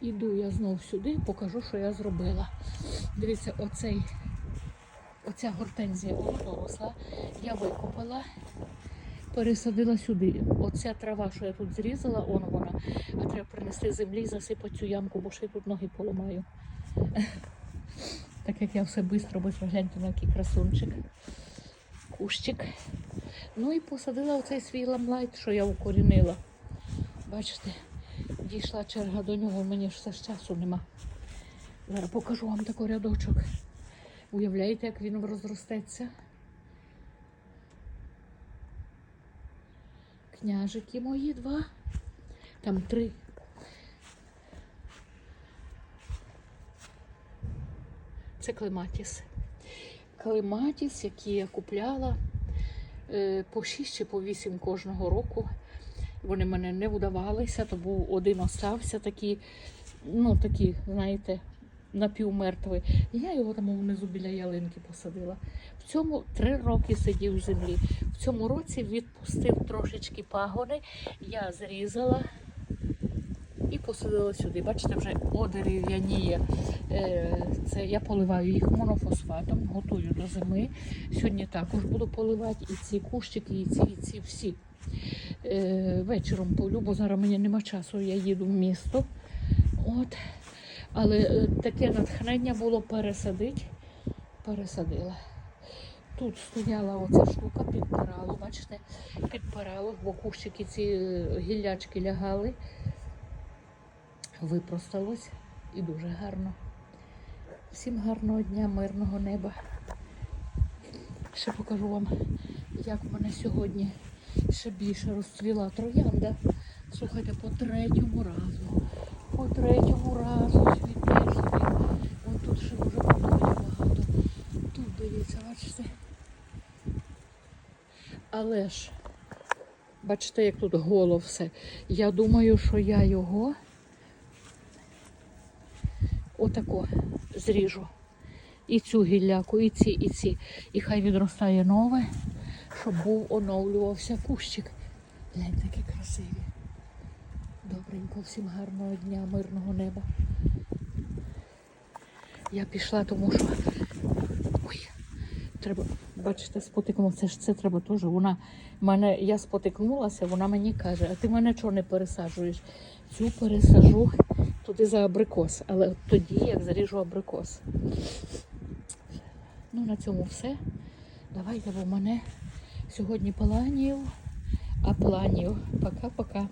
Іду я знов сюди, покажу, що я зробила. Дивіться, оцей, оця гортензія вона доросла. Я викопала, пересадила сюди. Оця трава, що я тут зрізала, он вона. А треба принести землі і засипати цю ямку, бо ще й тут ноги поламаю. Так як я все швидко, бо гляньте на який красунчик. Кущик. Ну і посадила оцей свій ламлайт, що я укорінила. Бачите, дійшла черга до нього, мені ж все ж часу нема. Зараз покажу вам такий рядочок. Уявляєте, як він розростеться? Княжики мої два. Там три. Це клематіс. Клематіс, який я купляла е, по 6 чи по 8 кожного року. Вони мене не вдавалися, то був один остався такий, ну такий, знаєте, напівмертвий. Я його там внизу біля ялинки посадила. В цьому три роки сидів в землі. В цьому році відпустив трошечки пагони, я зрізала і посадила сюди. Бачите, вже одерев'яніє. Е, Це я поливаю їх монофосфатом, готую до зими. Сьогодні також буду поливати і ці кущики, і ці, і ці всі. Е, Вечором полю, бо зараз мені нема часу, я їду в місто. От. Але е, таке натхнення було пересадити. Пересадила. Тут стояла оця штука, підпирало, бачите, підпирало, бо кущики ці гіллячки лягали. Випросталось і дуже гарно. Всім гарного дня, мирного неба. Ще покажу вам, як в мене сьогодні ще більше розцвіла троянда. Слухайте, по третьому разу. По третьому разу світе собі. Тут ще дуже подобає багато. Тут дивіться, бачите. Але ж, бачите, як тут голо все. Я думаю, що я його отако зріжу. І цю гілляку, і ці, і ці. І хай відростає нове, щоб був оновлювався кущик. Гляньте, які красиві. Добренько, всім гарного дня, мирного неба. Я пішла, тому що. Ой, треба, бачите, спотикнулася. Це це треба теж. Вона мене, я спотикнулася, вона мені каже, а ти мене чого не пересаджуєш? Цю пересажу туди за абрикос, але тоді як заріжу абрикос. Ну, на цьому все. Давайте, бо в мене сьогодні планів, а планів. Пока-пока.